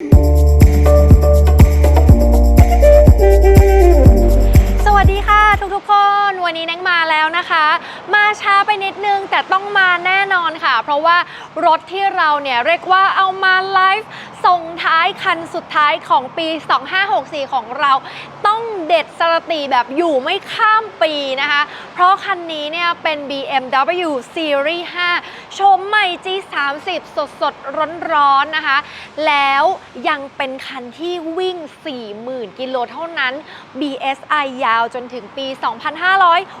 สวัสดีค่ะทุกๆคน วันนี้แนังมาแล้วนะคะ มาช้าไปนิดนึงแต่ต้องมาแน่นอนค่ะ เพราะว่ารถที่เราเนี่ยเรียกว่าเอามาไลฟ์ส่งท้ายคันสุดท้ายของปี 2564 ของเราต้อง เด็ดสรติแบบอยู่ไม่ข้ามปีนะคะ เพราะคันนี้เนี่ยเป็น BMW Series 5 ชมใหม่ G30 สดสดร้อนร้อนๆนะคะ แล้วยังเป็นคันที่วิ่ง 40,000 กิโลเท่านั้น BSI ยาวจนถึงปี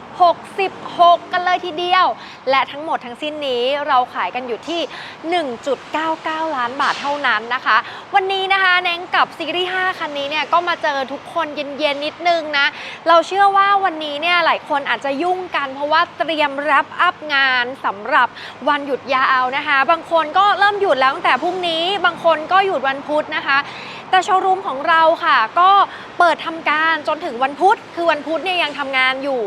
2566 กันเลยทีเดียว และทั้งหมดทั้งสิ้นนี้เราขายกันอยู่ที่ 1.99 ล้านบาทเท่านั้นนะคะ วันนี้นะคะเน้งกับซีรีส์5คันนี้เนี่ยก็มาเจอทุกคนเย็นๆนิดนึงนะ เราเชื่อว่าวันนี้เนี่ยหลายคนอาจจะยุ่งกัน เพราะว่าเตรียมรับอัพงานสำหรับวันหยุดยาวนะคะ บางคนก็เริ่มหยุดแล้วตั้งแต่พรุ่งนี้ บางคนก็หยุดวันพุธนะคะแต่โชว์รูมของเราค่ะ ก็เปิดทำการจนถึงวันพุธ คือวันพุธเนี่ยยังทำงานอยู่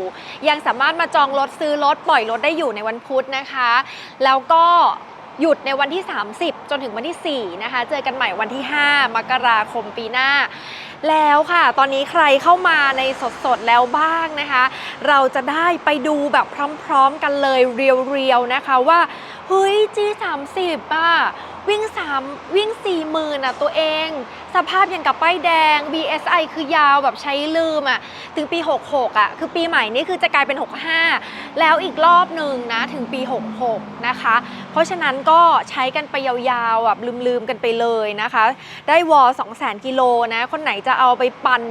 ยังสามารถมาจองรถซื้อรถปล่อยรถได้อยู่ในวันพุธนะคะ แล้วก็หยุดในวันที่ 30 จนถึงวันที่ 4 นะคะ เจอกันใหม่วันที่ 5 มกราคมปีหน้า แล้วค่ะ ตอนนี้ใครเข้ามาในสดๆแล้วบ้างนะคะ เราจะได้ไปดูแบบพร้อมๆกันเลยเรียวๆนะคะว่าเฮ้ย G30 อะ วิ่ง 3 วิ่ง 4 0,000อะตัวเอง สภาพอย่างกับป้ายแดง BSI คือยาวแบบใช้ลืมอะ ถึงปี 66 อะ คือปีใหม่นี่คือจะกลายเป็น 65 แล้วอีกรอบหนึ่งนะ ถึงปี 66 นะคะ เพราะฉะนั้นก็ใช้กันไปยาวๆแบบลืมๆกันไปเลยนะคะ ได้วอล200,000กิโลนะ คนไหนจะเอาไปปั่น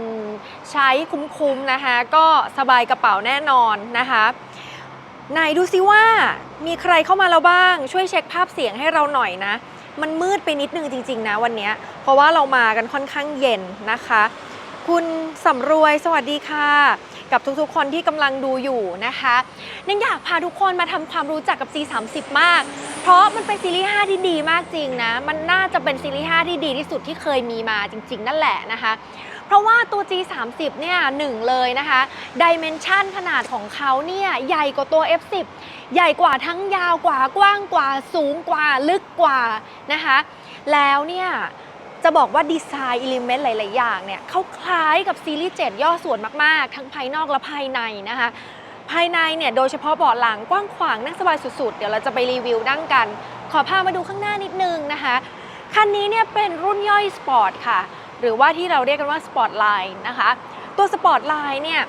ใช้คุ้มๆนะคะ ก็สบายกระเป๋าแน่นอนนะคะ ไหนดูซิว่ามีใครเข้ามาแล้วบ้าง ช่วยเช็คภาพเสียงให้เราหน่อยนะ มันมืดไปนิดนึงจริง ๆ นะวันนี้เพราะว่าเรามากันค่อนข้างเย็นนะคะ คุณสำรวยสวัสดีค่ะ กับทุกๆคนที่กำลังดูอยู่นะคะนันอยากพาทุกคนมาทำความรู้จักกับ G30 มาก เพราะมันเป็นซีรีส์5ที่ดีมากจริงนะ มันน่าจะเป็นซีรีส์5ที่ดีที่สุดที่เคยมีมาจริง ๆ นั่นแหละนะคะ เพราะว่าตัว G30 เนี่ยหนึ่งเลยนะคะดิเมนชันขนาดของเขาเนี่ยใหญ่กว่าตัว F10 ใหญ่กว่าทั้งยาวกว่ากว้างกว่าสูงกว่าลึกกว่านะคะแล้วเนี่ยจะบอกว่าดีไซน์อิเลเมนต์หลาย ๆ อย่างเนี่ยเขาคล้ายกับซีรีส์ 7 ย่อส่วนมาก ๆ ทั้งภายนอกและภายในนะคะ ภายในเนี่ยโดยเฉพาะเบาะหลังกว้างขวางนั่งสบายสุด ๆ เดี๋ยวเราจะไปรีวิวนั่งกัน ขอพามาดูข้างหน้านิดนึงนะคะ คันนี้เนี่ยเป็นรุ่นย่อยสปอร์ตค่ะ หรือว่าที่เราเรียกกันว่าสปอร์ตไลน์นะคะ ตัวสปอร์ตไลน์เนี่ย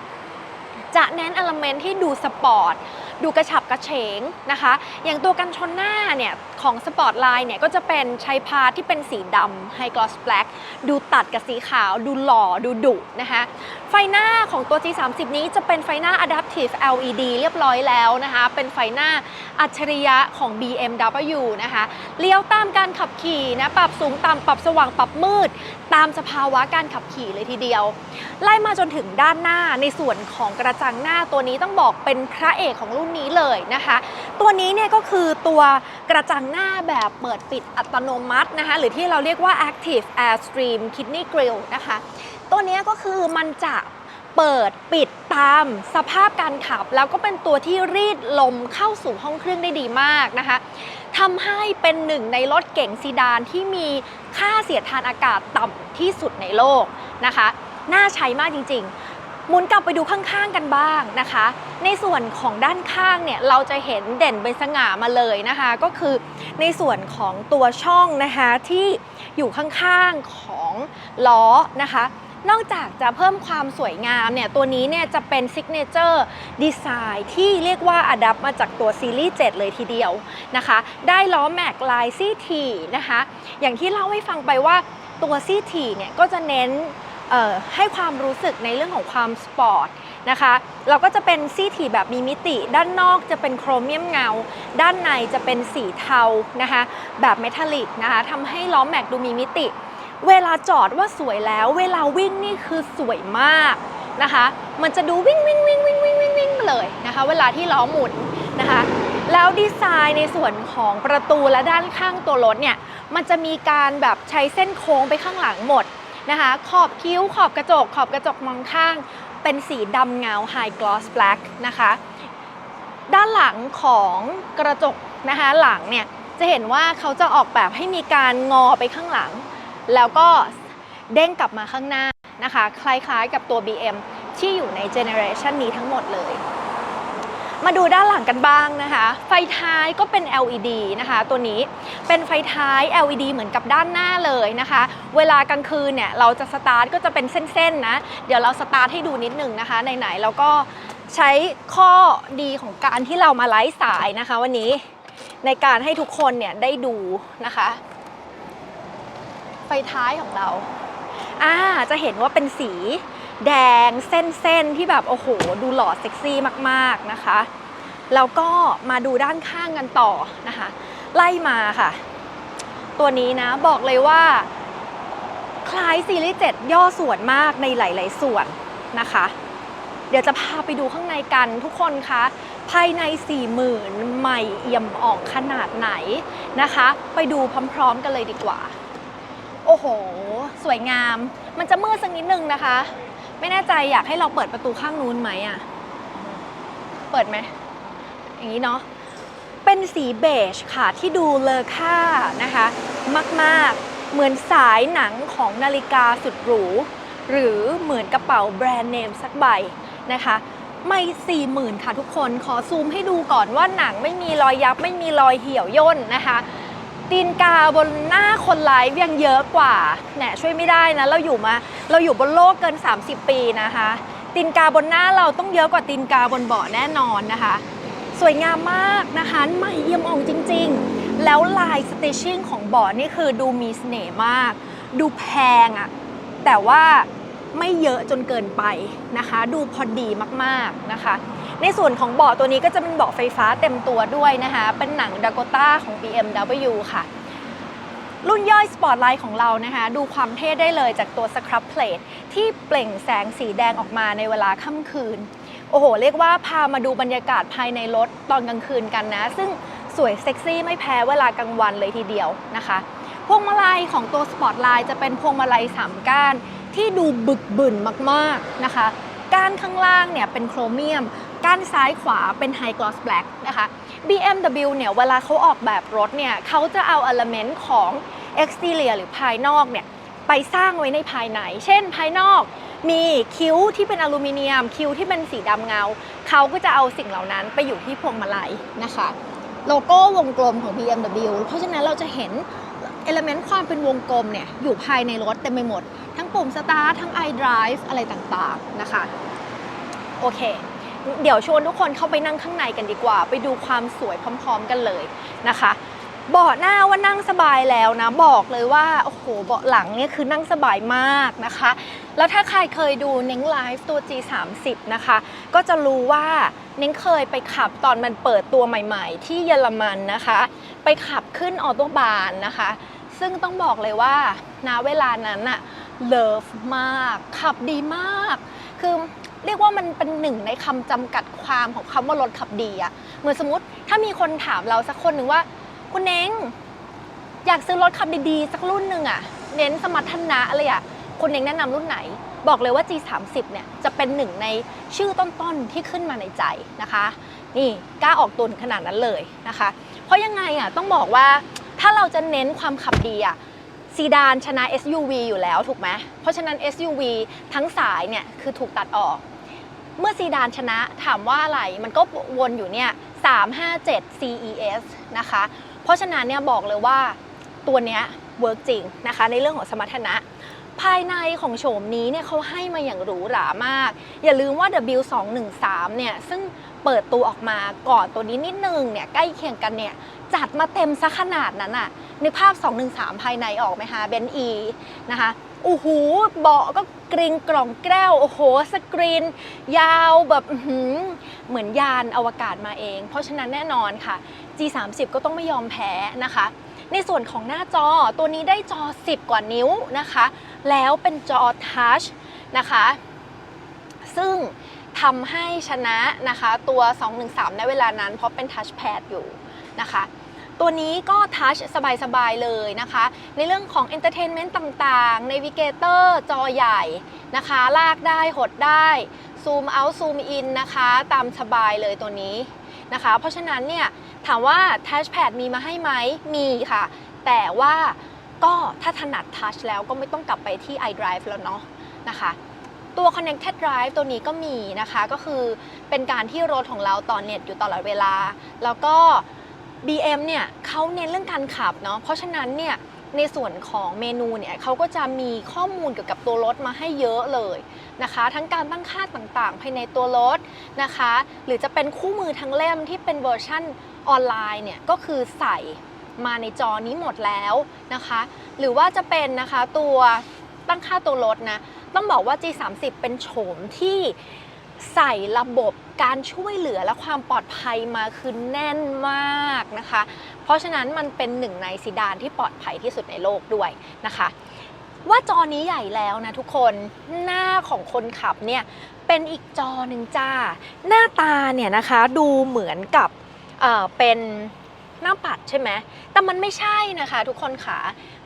จะเน้นอลเมนที่ดูสปอร์ต ดูกระฉับกระเฉงนะคะ อย่างตัวกันชนหน้าเนี่ยของสปอร์ตไลน์เนี่ยก็จะเป็นชัยพาทที่เป็นสีดำไฮกลอสแบล็กดูตัดกับสีขาว ดูหล่อดูดุนะคะ ไฟหน้าของตัว G30 นี้จะเป็นไฟหน้า Adaptive LED เรียบร้อยแล้วนะคะ เป็นไฟหน้าอัจฉริยะของ BMW นะคะ เลี้ยวตามการขับขี่นะ ปรับสูงต่ำปรับสว่างปรับมืด ตามสภาวะการขับขี่เลยทีเดียว ไล่มาจนถึงด้านหน้าในส่วนของกระจังหน้าตัวนี้ต้องบอกเป็นพระเอกของรุ่นนี้เลยนะคะ ตัวนี้เนี่ยก็คือตัวกระจังหน้าแบบเปิดปิดอัตโนมัตินะคะ หรือที่เราเรียกว่า Active Airstream Kidney Grill นะคะ ตัวนี้ก็คือมันจะเปิดปิดตามสภาพการขับ แล้วก็เป็นตัวที่รีดลมเข้าสู่ห้องเครื่องได้ดีมากนะคะทำให้เป็นหนึ่งในรถเก๋งซีดานที่มีค่าเสียดทานอากาศต่ำที่สุดในโลกนะคะ น่าใช้มากจริงๆ หมุนกลับไปดูข้างๆกันบ้างนะคะ ในส่วนของด้านข้างเนี่ยเราจะเห็นเด่นเป็นสง่ามาเลยนะคะ ก็คือในส่วนของตัวช่องนะคะที่อยู่ข้างๆของล้อนะคะ นอกจากจะเพิ่มความสวยงามเนี่ยตัวนี้เนี่ยจะเป็นซิกเนเจอร์ดีไซน์ที่เรียกว่าอัดับมาจากตัวซีรีส์7เลยทีเดียวนะคะ ได้ล้อแม็กลายซี่ทีนะคะ อย่างที่เล่าให้ฟังไปว่าตัวซี่ทีเนี่ยก็จะเน้นให้ความรู้สึกในเรื่องของความสปอร์ตนะคะ เราก็จะเป็นซี่ถี่แบบมีมิติ ด้านนอกจะเป็นโครเมียมเงา ด้านในจะเป็นสีเทานะคะ แบบเมทัลลิกนะคะทำให้ล้อแม็กดูมีมิติ เวลาจอดว่าสวยแล้ว เวลาวิ่งนี่คือสวยมากนะคะ มันจะดูวิ่งวิ่งวิ่งวิ่งวิ่งวิ่งวิ่งเลยนะคะ เวลาที่ล้อหมุนนะคะ แล้วดีไซน์ในส่วนของประตูและด้านข้างตัวรถเนี่ย มันจะมีการแบบใช้เส้นโค้งไปข้างหลังหมดนะคะ ขอบคิ้วขอบกระจก ขอบกระจกมองข้าง เป็นสีดำเงา High Gloss Black นะคะ ด้านหลังของกระจกนะคะหลังเนี่ยจะเห็นว่าเขาจะออกแบบให้มีการงอไปข้างหลัง แล้วก็เด้งกลับมาข้างหน้านะคะ คล้ายๆกับตัว BM ที่อยู่ในเจเนอเรชันนี้ทั้งหมดเลย มาดูด้านหลังกันบ้างนะคะ ไฟท้ายก็เป็น LED นะคะ ตัวนี้เป็นไฟท้าย LED เหมือนกับด้านหน้าเลยนะคะ เวลากลางคืนเนี่ยเราจะสตาร์ทก็จะเป็นเส้นๆนะ เดี๋ยวเราสตาร์ทให้ดูนิดนึงนะคะไหนๆเราก็ใช้ข้อดีของการที่เรามาไลฟ์สายนะคะ วันนี้ในการให้ทุกคนเนี่ยได้ดูนะคะ ฟท้ายของเราอ่าจะเห็นว่าเป็นสีแดงเส้นๆที่แบบโอ้โห ดูหล่อเซ็กซี่มากๆนะคะ แล้วก็มาดูด้านข้างกันต่อนะคะ ไล่มาค่ะ ตัวนี้นะบอกเลยว่า คล้ายซีรีส์7ย่อส่วนมากในหลาย ๆ ส่วนนะคะ เดี๋ยวจะพาไปดูข้างในกันทุกคนคะภายใน 40,000ใหม่เอี่ยมอ่องขนาดไหนนะคะ ไปดูพร้อม ๆ กันเลยดีกว่า อ้โห สวยงาม มันจะมืดสักนิดนึงนะคะ ไม่แน่ใจอยากให้เราเปิดประตูข้างนู้นไหมอะ เปิดไหม อย่างนี้เนาะ เป็นสีเบจค่ะที่ดูเลอค่านะคะ มากๆ เหมือนสายหนังของนาฬิกาสุดหรู หรือเหมือนกระเป๋าแบรนด์เนมสักใบนะคะไม่สี่หมื่นค่ะทุกคน ขอซูมให้ดูก่อนว่าหนังไม่มีรอยยับไม่มีรอยเหี่ยวย่นนะคะ ตีนกาบนหน้าคนไลฟ์ยังเยอะกว่าเนี่ยช่วยไม่ได้นะเราอยู่มาเราอยู่บนโลกเกิน 30 ปีนะคะ ตีนกาบนหน้าเราต้องเยอะกว่าตีนกาบนเบาะแน่นอนนะคะ สวยงามมากนะคะใหม่เยี่ยมอ่องจริง ๆ แล้วลายสเตชิ่งของเบาะนี่คือดูมีเสน่ห์มาก ดูแพงอะแต่ว่าไม่เยอะจนเกินไปนะคะ ดูพอดีมากๆนะคะ ในส่วนของเบาะตัวนี้ก็จะเป็นเบาะไฟฟ้าเต็มตัวด้วยนะคะ เป็นหนังดากต้าของ BMW ค่ะ รุ่นย่อยสปอร์ตไลท์ของเรานะคะ ดูความเท่ได้เลยจากตัวสครับเพลทที่เปล่งแสงสีแดงออกมาในเวลาค่ำคืน โอ้โห เรียกว่าพามาดูบรรยากาศภายในรถตอนกลางคืนกันนะ ซึ่งสวยเซ็กซี่ไม่แพ้เวลากลางวันเลยทีเดียวนะคะพวงมาลัยของตัวสปอร์ตไลน์จะเป็นพวงมาลัยสามก้านที่ดูบึกบึนมากๆนะคะ ก้านข้างล่างเนี่ยเป็นโครเมียม ก้านซ้ายขวาเป็นไฮกลอสแบล็กนะคะ BMW เนี่ยเวลาเขาออกแบบรถเนี่ยเขาจะเอาเอลเมนต์ของ exterior หรือภายนอกเนี่ยไปสร้างไว้ในภายใน เช่นภายนอกมีคิ้วที่เป็นอลูมิเนียม คิ้วที่เป็นสีดำเงา เขาก็จะเอาสิ่งเหล่านั้นไปอยู่ที่พวงมาลัยนะคะ โลโก้วงกลมของ BMW เพราะฉะนั้นเราจะเห็นเอลเมนต์ความเป็นวงกลมเนี่ยอยู่ภายในรถเต็มไปหมด ทั้งปุ่มสตาร์ททั้ง iDrive อะไรต่างๆนะคะ โอเค เดี๋ยวชวนทุกคนเข้าไปนั่งข้างในกันดีกว่า ไปดูความสวยพร้อม ๆ กันเลยนะคะ เบาะหน้าว่านั่งสบายแล้วนะ บอกเลยว่าโอ้โหเบาะหลังเนี่ยคือนั่งสบายมากนะคะ แล้วถ้าใครเคยดูเน้งไลฟ์ตัว G30 นะคะ ก็จะรู้ว่าเน้งเคยไปขับตอนมันเปิดตัวใหม่ ๆ ที่เยอรมันนะคะ ไปขับขึ้นออโตบานนะคะ ซึ่งต้องบอกเลยว่าณเวลานั้นอะเลิฟมาก ขับดีมาก คือ เรียกว่ามันเป็นหนึ่งในคำจำกัดความของคำว่ารถขับดีอะเหมือนสมมติถ้ามีคนถามเราสักคนหนึ่งว่า คุณเน้งอยากซื้อรถขับดีๆ สักรุ่นหนึ่งอะเน้นสมรรถนะอะไรอะคุณเน้งแนะนำรุ่นไหน บอกเลยว่า G30 เนี่ยจะเป็นหนึ่งในชื่อต้นๆที่ขึ้นมาในใจนะคะ นี่กล้าออกตุนขนาดนั้นเลยนะคะ เพราะยังไงอะต้องบอกว่าถ้าเราจะเน้นความขับดีอะซีดานชนะ SUV อยู่แล้วถูกไหม เพราะฉะนั้น SUV ทั้งสายเนี่ยคือถูกตัดออก เมื่อซีดานชนะถามว่าอะไรมันก็วนอยู่เนี่ย357 CES นะคะ เพราะฉะนั้นเนี่ยบอกเลยว่าตัวเนี้ยเวิร์กจริงนะคะในเรื่องของสมรรถนะ ภายในของโฉมนี้เนี่ยเขาให้มาอย่างหรูหรามาก อย่าลืมว่า W213 เนี่ยซึ่งเปิดตัวออกมาก่อนตัวนี้นิดนึงเนี่ยใกล้เคียงกันเนี่ยจัดมาเต็มซะขนาดนั้นอะในภาพ 213 ภายในออกไหมคะเบนอีนะคะ โอ้โหเบาะก็กริงกล่องแก้วโอ้โหสกรีน ยาวแบบเหมือนยานอวกาศมาเอง เพราะฉะนั้นแน่นอนค่ะ G30 ก็ต้องไม่ยอมแพ้นะคะ ในส่วนของหน้าจอตัวนี้ได้จอ 10 กว่านิ้วนะคะ แล้วเป็นจอทัชนะคะ ซึ่งทำให้ชนะนะคะ ตัว 213ในเวลานั้น เพราะเป็นทัชแพดอยู่นะคะ ตัวนี้ก็ทัชสบายๆเลยนะคะ ในเรื่องของ Entertainment ต่างๆ Navigator จอใหญ่นะคะ ลากได้หดได้ซูมเอาซูมอินนะคะ ตามสบายเลยตัวนี้นะคะ เพราะฉะนั้นเนี่ย ถามว่า Touchpad มีมาให้ไหมมีค่ะ แต่ว่าก็ถ้าถนัดทัชแล้วก็ไม่ต้องกลับไปที่ iDrive แล้วเนาะนะคะตัว Connected Drive ตัวนี้ก็มีนะคะ ก็คือเป็นการที่รถของเราต่อเน็ตอยู่ตลอดเวลา แล้วก็ BM เนี่ยเขาเน้นเรื่องการขับเนาะเพราะฉะนั้นเนี่ยในส่วนของเมนูเนี่ยเขาก็จะมีข้อมูลเกี่ยวกับตัวรถมาให้เยอะเลยนะคะ ทั้งการตั้งค่าต่างๆ ภายในตัวรถนะคะ หรือจะเป็นคู่มือทั้งเล่มที่เป็นเวอร์ชั่นออนไลน์เนี่ยก็คือใส่มาในจอนี้หมดแล้วนะคะ หรือว่าจะเป็นนะคะตัวตั้งค่าตัวรถนะ ต้องบอกว่า G30 เป็นโฉมที่ใส่ระบบ การช่วยเหลือและความปลอดภัยมาคือแน่นมากนะคะ เพราะฉะนั้นมันเป็นหนึ่งในซีดานที่ปลอดภัยที่สุดในโลกด้วยนะคะ ว่าจอนี้ใหญ่แล้วนะทุกคนหน้าของคนขับเนี่ยเป็นอีกจอหนึ่งจ้า หน้าตาเนี่ยนะคะดูเหมือนกับเเป็น หน้าปัดใช่ไหมแต่มันไม่ใช่นะคะ ทุกคนค่ะ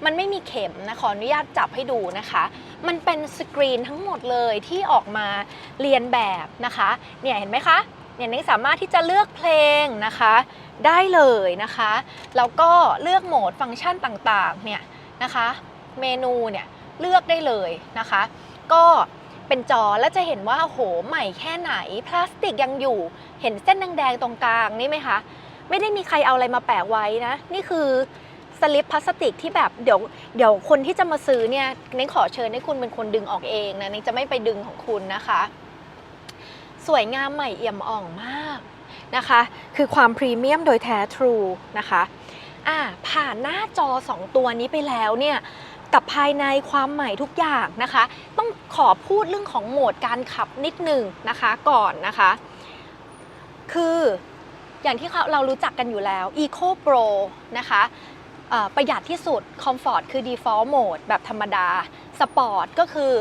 มันไม่มีเข็มนะขออนุญาตจับให้ดูนะคะ มันเป็นสกรีนทั้งหมดเลยที่ออกมาเรียนแบบนะคะ เนี่ยเห็นไหมคะ เนี่ยนิ้งสามารถที่จะเลือกเพลงนะคะ ได้เลยนะคะ แล้วก็เลือกโหมดฟังก์ชันต่างๆ เนี่ยนะคะ เมนูเนี่ยเลือกได้เลยนะคะ ก็เป็นจอแล้วจะเห็นว่าโอ้โหใหม่แค่ไหน พลาสติกยังอยู่ เห็นเส้นแดงๆตรงกลางนี่ไหมคะ ไม่ได้มีใครเอาอะไรมาแปะไว้นะ นี่คือสลิปพลาสติกที่แบบเดี๋ยวเดี๋ยวคนที่จะมาซื้อเนี่ยเน้นขอเชิญให้คุณเป็นคนดึงออกเองนะเน้นจะไม่ไปดึงของคุณนะคะ สวยงามใหม่เอี่ยมอ่องมากนะคะ คือความพรีเมียมโดยแท้ True นะคะอ่าผ่านหน้าจอ 2 ตัวนี้ไปแล้วเนี่ยกับภายในความใหม่ทุกอย่างนะคะ ต้องขอพูดเรื่องของโหมดการขับนิดหนึ่งนะคะก่อนนะคะ คือ อย่างที่เรารู้จักกันอยู่แล้ว Eco Pro นะคะประหยัดที่สุด Comfort คือ Default Mode แบบธรรมดา Sport ก็คือ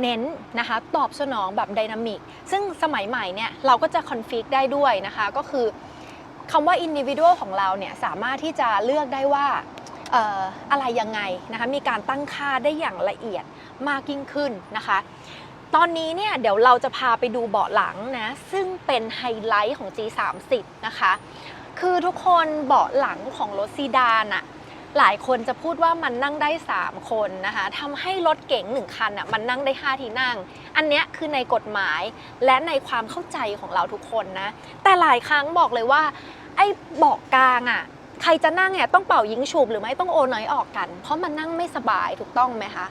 เน้นนะคะตอบสนองแบบไดนามิกซึ่งสมัยใหม่เนี่ยเราก็จะคอนฟิกได้ด้วยนะคะ ก็คือคำว่า individual ของเราเนี่ยสามารถที่จะเลือกได้ว่าอออะไรยังไงนะคะมีการตั้งค่าได้อย่างละเอียดมากยิ่งขึ้นนะคะ ตอนนี้เนี่ยเดี๋ยวเราจะพาไปดูเบาะหลังนะ ซึ่งเป็นไฮไลท์ของ G30 นะคะ คือทุกคนเบาะหลังของรถซีดานอะหลายคนจะพูดว่ามันนั่งได้ 3 คนนะคะทำให้รถเก๋งหนึ่งคันอะมันนั่งได้ 5 ที่นั่ง อันเนี้ยคือในกฎหมายและในความเข้าใจของเราทุกคนนะ แต่หลายครั้งบอกเลยว่า ไอ้เบาะกลางอะใครจะนั่งเนี่ยต้องเป่ายิงฉุบหรือไม่ต้องโอนน้อยออกกัน เพราะมันนั่งไม่สบายถูกต้องไหมคะ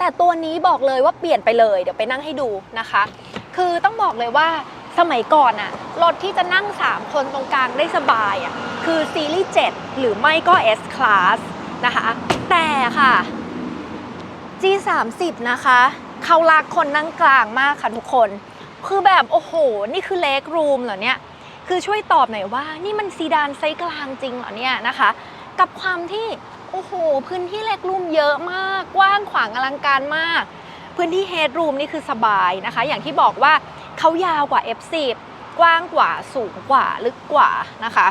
แต่ตัวนี้บอกเลยว่าเปลี่ยนไปเลยเดี๋ยวไปนั่งให้ดูนะคะ คือต้องบอกเลยว่าสมัยก่อนอะรถที่จะนั่ง 3 คนตรงกลางได้สบายอะคือซีรีส์ 7 หรือไม่ก็ S Class นะคะ แต่ค่ะ G30 นะคะ เขาลากคนนั่งกลางมากค่ะทุกคน คือแบบโอ้โห นี่คือเล็กรูมเหรอเนี่ย คือช่วยตอบหน่อยว่า นี่มันซีดานไซส์กลางจริงเหรอเนี่ยนะคะ กับความที่ โอ้โห พื้นที่เล็กรูมเยอะมาก กว้างขวางอลังการมาก พื้นที่เฮดรูมนี่คือสบายนะคะ อย่างที่บอกว่าเขายาวกว่า F10 กว้างกว่าสูงกว่าลึกกว่านะคะ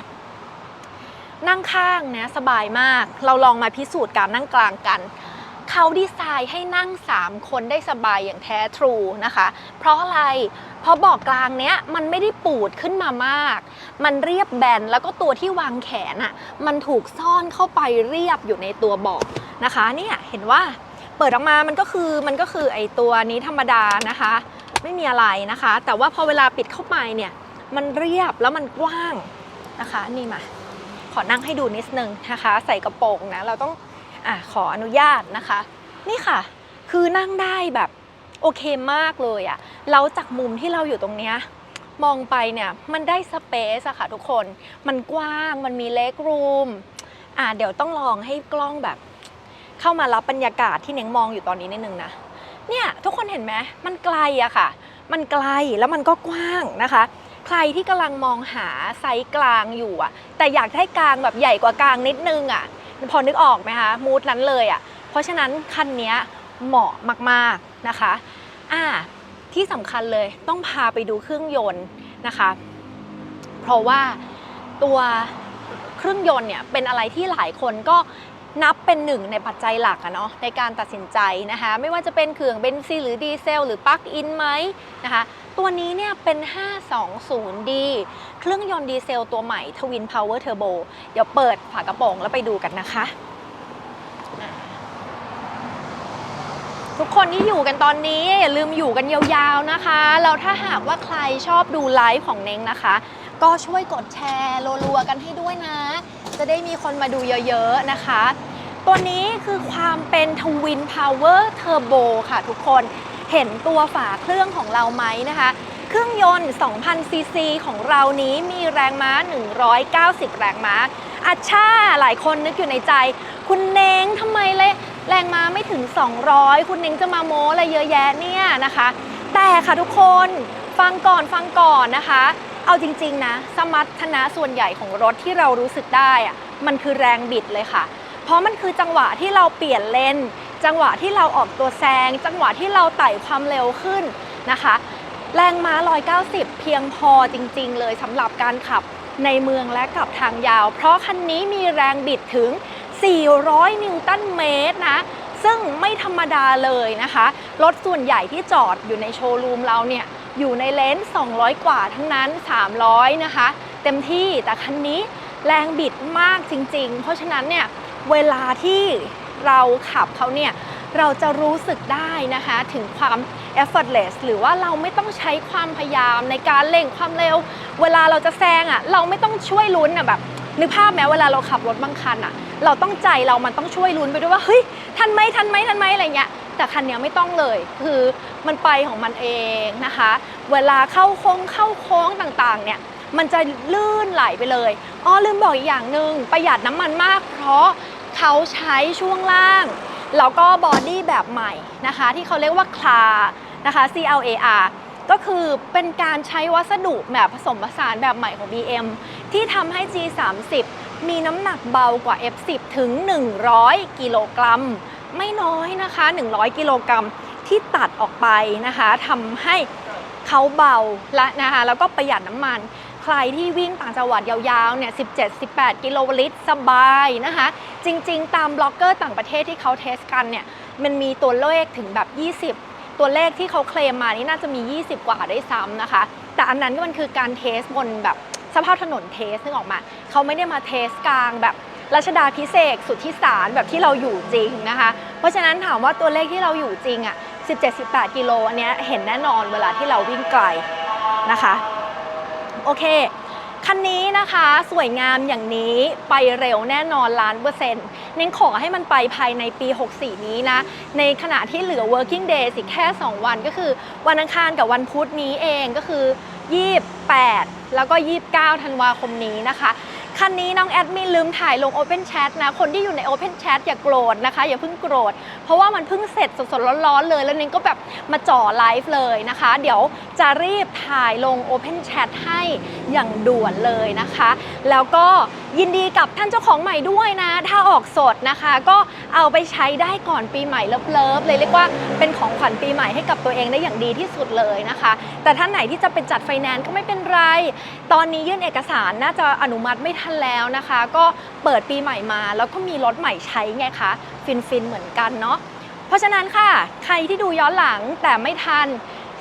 นั่งข้างนะสบายมาก เราลองมาพิสูจน์การนั่งกลางกัน เขาดีไซน์ให้นั่ง 3 คนได้สบายอย่างแท้ทรูนะคะ เพราะอะไร เพราะเบอกกลางเนี้ยมันไม่ได้ปูดขึ้นมามาก มันเรียบแบนแล้วก็ตัวที่วางแขนอะมันถูกซ่อนเข้าไปเรียบอยู่ในตัวเบาะนะคะเนี่ยเห็นว่าเปิดออกมามันก็คือมันก็คือไอตัวนี้ธรรมดานะคะ ไม่มีอะไรนะคะ แต่ว่าพอเวลาปิดเข้าไปเนี่ยมันเรียบแล้วมันกว้างนะคะ นี่มา ขอนั่งให้ดูนิดนึงนะคะ ใส่กระโปรงนะ เราต้อง อะขออนุญาตนะคะ นี่ค่ะ คือนั่งได้แบบโอเคมากเลยอะแล้วจากมุมที่เราอยู่ตรงเนี้ยมองไปเนี่ยมันได้สเปซอะค่ะทุกคน มันกว้าง มันมีเล็กรูม อะเดี๋ยวต้องลองให้กล้องแบบ เข้ามารับบรรยากาศที่เน้งมองอยู่ตอนนี้นิดนึงนะ เนี่ยทุกคนเห็นไหมมันไกลอะค่ะ มันไกลแล้วมันก็กว้างนะคะ ใครที่กำลังมองหาไซส์กลางอยู่อะแต่อยากได้กลางแบบใหญ่กว่ากลางนิดนึงอะ พอนึกออกไหมคะมูดนั้นเลยอะเพราะฉะนั้นคันนี้เหมาะมากๆนะคะอ่าที่สำคัญเลยต้องพาไปดูเครื่องยนต์นะคะ เพราะว่าตัวเครื่องยนต์เนี่ยเป็นอะไรที่หลายคนก็นับเป็นหนึ่งในปัจจัยหลักอะเนาะในการตัดสินใจนะคะ ไม่ว่าจะเป็นเครื่องเบนซินหรือดีเซล หรือปลั๊กอินไหมนะคะ ตัวนี้เนี่ยเป็น 520D เครื่องยนต์ดีเซลตัวใหม่ Twin Power Turbo เดี๋ยวเปิดฝากระโปรงแล้วไปดูกันนะคะอะทุกคนที่อยู่กันตอนนี้อย่าลืมอยู่กันยาวๆนะคะ แล้วถ้าหากว่าใครชอบดูไลฟ์ของเน้งนะคะ ก็ช่วยกดแชร์รัวๆกันให้ด้วยนะ จะได้มีคนมาดูเยอะๆนะคะ ตัวนี้คือความเป็นทวินพาวเวอร์เทอร์โบค่ะทุกคน เห็นตัวฝาเครื่องของเราไหมนะคะ เครื่องยนต์ 2,000 ซีซีของเรานี้มีแรงม้า 190 แรงม้าอัชชาหลายคนนึกอยู่ในใจ คุณเน้งทำไมเลยแรงม้าไม่ถึง 200 คุณเน้งจะมาโม้อะไรเยอะแยะเนี่ยนะคะ แต่ค่ะทุกคนฟังก่อนฟังก่อนนะคะ เอาจริงๆนะ สมรรถนะส่วนใหญ่ของรถที่เรารู้สึกได้อะมันคือแรงบิดเลยค่ะ เพราะมันคือจังหวะที่เราเปลี่ยนเลน จังหวะที่เราออกตัวแซง จังหวะที่เราไต่ความเร็วขึ้นนะคะ แรงม้า 190 เพียงพอจริง ๆ เลยสำหรับการขับในเมืองและขับทางยาว เพราะคันนี้มีแรงบิดถึง 400 นิวตันเมตรนะ ซึ่งไม่ธรรมดาเลยนะคะ รถส่วนใหญ่ที่จอดอยู่ในโชว์รูมเราเนี่ย อยู่ในเลนส์ 200 กว่าทั้งนั้น 300 นะคะ เต็มที่แต่คันนี้แรงบิดมากจริง ๆ เพราะฉะนั้นเนี่ย เวลาที่ เราขับเขาเนี่ยเราจะรู้สึกได้นะคะถึงความ effortless หรือว่าเราไม่ต้องใช้ความพยายามในการเร่งความเร็ว เวลาเราจะแซงอะเราไม่ต้องช่วยลุ้นอะแบบนึกภาพไหมเวลาเราขับรถบางคันอะ เราต้องใจเรามันต้องช่วยลุ้นไปด้วยว่าเฮ้ยทันไหมทันไหมทันไหมอะไรเงี้ยแต่คันนี้ไม่ต้องเลย คือมันไปของมันเองนะคะ เวลาเข้าโค้งเข้าโค้งต่างๆเนี่ยมันจะลื่นไหลไปเลย อ๋อลืมบอกอีกอย่างหนึ่งประหยัดน้ำมันมากเพราะ เขาใช้ช่วงล่าง แล้วก็บอดี้แบบใหม่นะคะ ที่เขาเรียกว่าคลานะคะ C L A R ก็คือเป็นการใช้วัสดุแบบผสมผสานแบบใหม่ของ BM ที่ทำให้ G30 มีน้ำหนักเบากว่า F10 ถึง 100 กิโลกรัม ไม่น้อยนะคะ 100 กิโลกรัมที่ตัดออกไปนะคะทำให้เขาเบาและนะคะแล้วก็ประหยัดน้ำมัน ใครที่วิ่งต่างจังหวัดยาวๆ เนี่ย 17-18 กิโลลิตรสบายนะคะ จริงๆ ตามบล็อกเกอร์ต่างประเทศที่เขาเทสกันเนี่ย มันมีตัวเลขถึงแบบ 20ตัวเลขที่เขาเคลมมานี่น่าจะมี 20 กว่าได้ซ้ำนะคะ แต่อันนั้นก็มันคือการเทสบนแบบสภาพถนนเทสนึกออกมา เขาไม่ได้มาเทสกลางแบบรัชดาพิเศษกสุดที่สารแบบที่เราอยู่จริงนะคะ เพราะฉะนั้นถามว่าตัวเลขที่เราอยู่จริงอะ่ะ 17-18 กิโลอันเนี้ยเห็นแน่นอนเวลาที่เราวิ่งไกลนะคะ โอเค คันนี้นะคะสวยงามอย่างนี้ไปเร็วแน่นอนล้านเปอร์เซ็นต์เน้นขอให้มันไปภายในปี 64 นี้นะ ในขณะที่เหลือ working days อีกแค่ 2 วันก็คือวันอังคารกับวันพุธนี้เองก็คือ 28 แล้วก็ 29 ธันวาคมนี้นะคะ คันนี้น้องแอดมินลืมถ่ายลง Open Chat นะ คนที่อยู่ใน Open Chat อย่าโกรธนะคะ อย่าเพิ่งโกรธ เพราะว่ามันเพิ่งเสร็จสดๆร้อนๆเลย แล้วเน้งก็แบบมาจ่อไลฟ์เลยนะคะ เดี๋ยวจะรีบถ่ายลง Open Chat ให้อย่างด่วนเลยนะคะ แล้วก็ยินดีกับท่านเจ้าของใหม่ด้วยนะ ถ้าออกสดนะคะ ก็เอาไปใช้ได้ก่อนปีใหม่เลิฟๆเลยเรียกว่าเป็นของขวัญปีใหม่ให้กับตัวเองได้อย่างดีที่สุดเลยนะคะ แต่ท่านไหนที่จะเป็นจัดไฟแนนซ์ก็ไม่เป็นไร ตอนนี้ยื่นเอกสารน่าจะอนุมัติไม่ทันแล้วนะคะ ก็เปิดปีใหม่มา แล้วก็มีรถใหม่ใช้ไงคะฟินๆเหมือนกันเนาะเพราะฉะนั้นค่ะ ใครที่ดูย้อนหลังแต่ไม่ทัน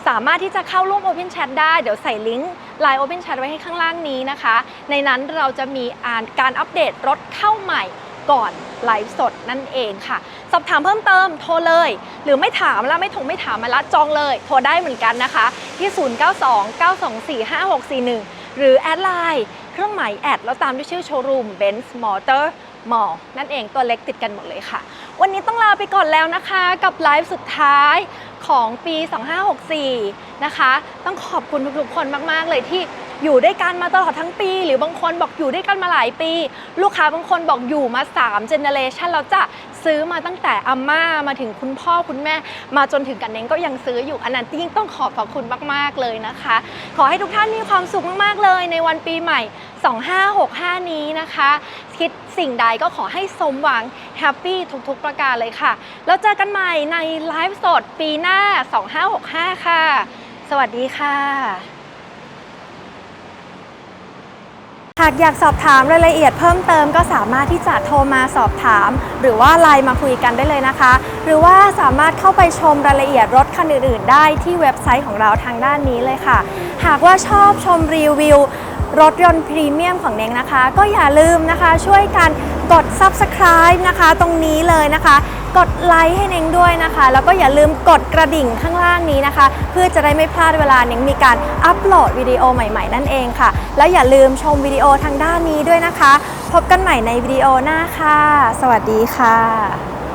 สามารถที่จะเข้าร่วม Open Chat ได้เดี๋ยวใส่ลิงก์ Line Open Chat ไว้ให้ข้างล่างนี้นะคะ ในนั้นเราจะมีอ่านการอัปเดตรถเข้าใหม่ก่อนไลฟ์สดนั่นเองค่ะ สอบถามเพิ่มเติมโทรเลย หรือไม่ถามแล้วไม่ถงไม่ถามมาละจองเลย โทรได้เหมือนกันนะคะ ที่ 0929245641 หรือแอดไลน์เครื่องหมายแอดแล้วตามด้วยชื่อโชว์รูม Benz Motor Mall นั่นเองตัวเล็กติดกันหมดเลยค่ะ วันนี้ต้องลาไปก่อนแล้วนะคะ กับไลฟ์สุดท้าย ของปี 2564 นะคะ ต้องขอบคุณทุกๆคนมากๆเลยที่อยู่ด้วยกันมาตลอดทั้งปี หรือบางคนบอกอยู่ด้วยกันมาหลายปี ลูกค้าบางคนบอกอยู่มา3 generation แล้วจะซื้อมาตั้งแต่อาม่ามาถึงคุณพ่อคุณแม่ มาจนถึงกันเน้งก็ยังซื้ออยู่อันนั้นยิ่งต้องขอบพระคุณมากๆเลยนะคะ ขอให้ทุกท่านมีความสุขมากๆเลยในวันปีใหม่ 2565 นี้นะคะ คิด สิ่งใดก็ขอให้สมหวังแฮปปี้ทุกๆประการเลยค่ะ แล้วเจอกันใหม่ในไลฟ์สดปีหน้า 2565 ค่ะ สวัสดีค่ะ หากอยากสอบถามรายละเอียดเพิ่มเติมก็สามารถที่จะโทรมาสอบถาม หรือว่าไลน์มาคุยกันได้เลยนะคะ หรือว่าสามารถเข้าไปชมรายละเอียดรถคันอื่นๆ ได้ที่เว็บไซต์ของเราทางด้านนี้เลยค่ะ หากว่าชอบชมรีวิว รถยนต์พรีเมียมของเน้งนะคะ ก็อย่าลืมนะคะช่วยกันกด subscribe นะคะ ตรงนี้เลยนะคะ กดไลค์ให้เน้งด้วยนะคะ แล้วก็อย่าลืมกดกระดิ่งข้างล่างนี้นะคะ เพื่อจะได้ไม่พลาดเวลาเน้งมีการอัปโหลดวิดีโอใหม่ ๆ นั่นเองค่ะ แล้วอย่าลืมชมวิดีโอทางด้านนี้ด้วยนะคะ พบกันใหม่ในวิดีโอหน้าค่ะ สวัสดีค่ะ